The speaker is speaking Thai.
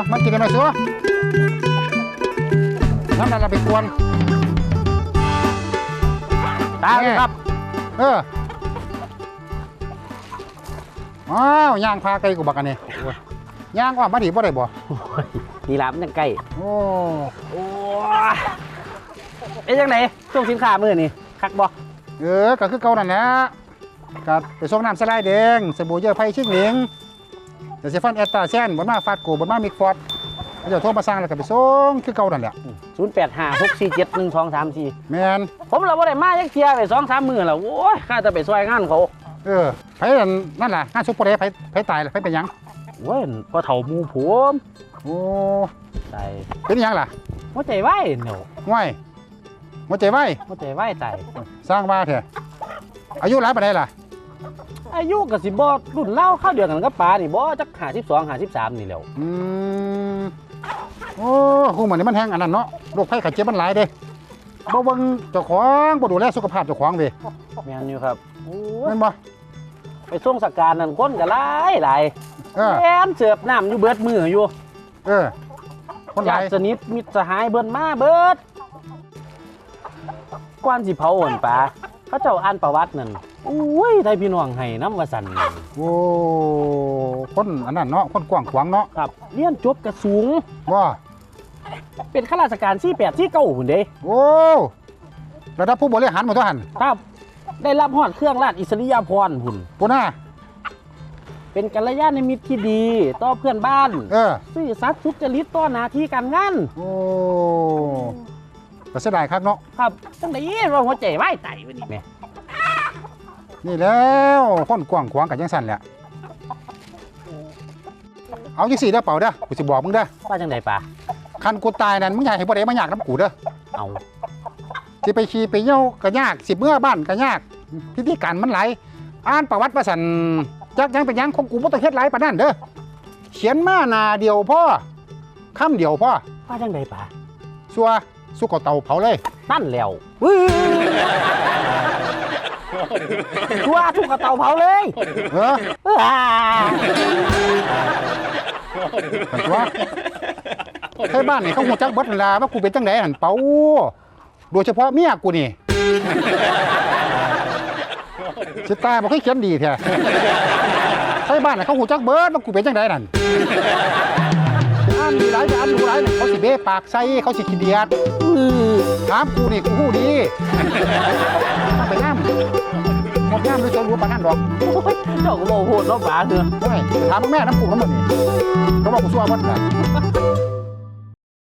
เอามันกินได้ไหมสัวน้ำนั่นเราไปกวนตาเลยครับ เอออ้าวย่างพาไก่กูบักอันนี้โอ้ยย่างว่ามาดีบ่ได้บ่นี่ล่ะมันยังใกล้โอ้โอ้ยเอ๊ะจังไหนช่วงสินค้ามื้อนี่คักบ่เออก็คือเก่านั่นแหละก็ไปส่งน้ำสไลด์แดงสบู่เยื่อไผ่ชิงเหลง เดี๋ยวสิฟันแอตตาแซนบนมาฟาดโกบนมามิกฟอร์ดเขาเจะโทรมาสั่งแล้วก็ไปส่งคือเก่านั่นแหละ0856471234แมนผมเราบ่ได้มาจักเที่ยไป2-3มื้อแล้วโอ้ยข้าจะไปช่วยงานเขาเออไผนั่นนั่นล่ะงานซุปเปอร์เดย์ไผไผตายล่ะไผเป็นหยังโอ้ยพอเฒ่าหมู่ผมโอ้ตายเป็นหยังล่ะหัวใจไหวเนาะง่วยหัวใจไว้หัวใจไหวตายสร้างว่าเถอะอายุหลายปานใดล่ะ อายุก็สิบ่รุ่นเล่าเข้าวเดียวกันกับปลานี่บ่จัก52 53นี่แหล้วอืมโอ้คู่มันนี่มันแห้งอันนั้นเนาะโรคภัยไข้เจ็บมันหลายเด้บ่เบิ่งเจ้าของบ่ดูแลสุขภาพเจ้าของเว้ยแม่นอยู่ครับโอ้ยแม่นบ่ไปส่งสการนั่นคนก็หลายหลายเออแม่นเสิร์ฟน้ำอยู่เบิดมืออยู่ เออ คนหลายญาติสนิทมิตรสหายเบิ่นมาเบิดก่อนสิเผาอ่อนปลาเขาเจ้าอ่านประวัตินั่น อุ้ยไทยพี่น้องให้น้ำว่าสั่นโอ้คนอันนั้นเนาะคนกว้างขวางเนาะครับเรียนจบก็สูง ว่าเป็นข้าราชการที่8ที่เก้าหุ่นเด้โอ้ระดับผู้บริหารหมดตัวหันครับ ได้รับฮอดเครื่องราชอิสริยาภรณ์หุ่นปูน่าเป็นกัลยาณมิตรที่ดี ต่อเพื่อนบ้านเออซื่อสัตย์สุจริตต่อหน้าที่การงานโอ้ก็เสียดายครับเนาะครับจังได๋ว่าหัวใจไหวายไตวันนี้แหม่ นี่แล้วคนกว้างขวางกันยังสั่นแหละเอาจังสี่เด้อเปล่าเด้อกูสิบอกมึงเด้อว่าจังไดป่าคันกูตายนั่นมึงอยากให้บ่ได้มาอยากน้ำกูเด้อเอาสิไปขี่ไปเยี่ยวก็ยากสิเมื่อบ้านก็ยากพิธีการมันหลายอ่านประวัติประสันจักยังเป็นหยังของกูบ่ต้องเฮ็ดหลายปานนั้นเด้อเขียนมาหน้าเดียวพ่อคำเดียวพ่อว่าจังไดป่าสัวสุกเอาเตาเผาเลยนั่นแล้ว วื้อทั่วทุกกระเตาเผาเลยเอออ้าหันตัวใช่บ้านนี่เขาหูจักเบิดนั่นล่ะว่ากูเป็นจังไดหันเปาโดยเฉพาะเมียกูนี่สิตายบ่เคยเขียนดีแท้ใช่บ้านนี่เขาหูจักเบิดว่ากูเป็นจังไดนั่น ปากใส่เขาสิขี้เดียดอื้อถามกูนี่กูหูดีไปย่ำหมดย่ำด้วยตัวรู้ปานนั้นดอกโอ้ยเจ้าก็บอกโหดเนาะป่าเถอะเฮ้ยถามแม่น้ำปูน้ำมันนี่เขาบอกกูซัวหมดเลย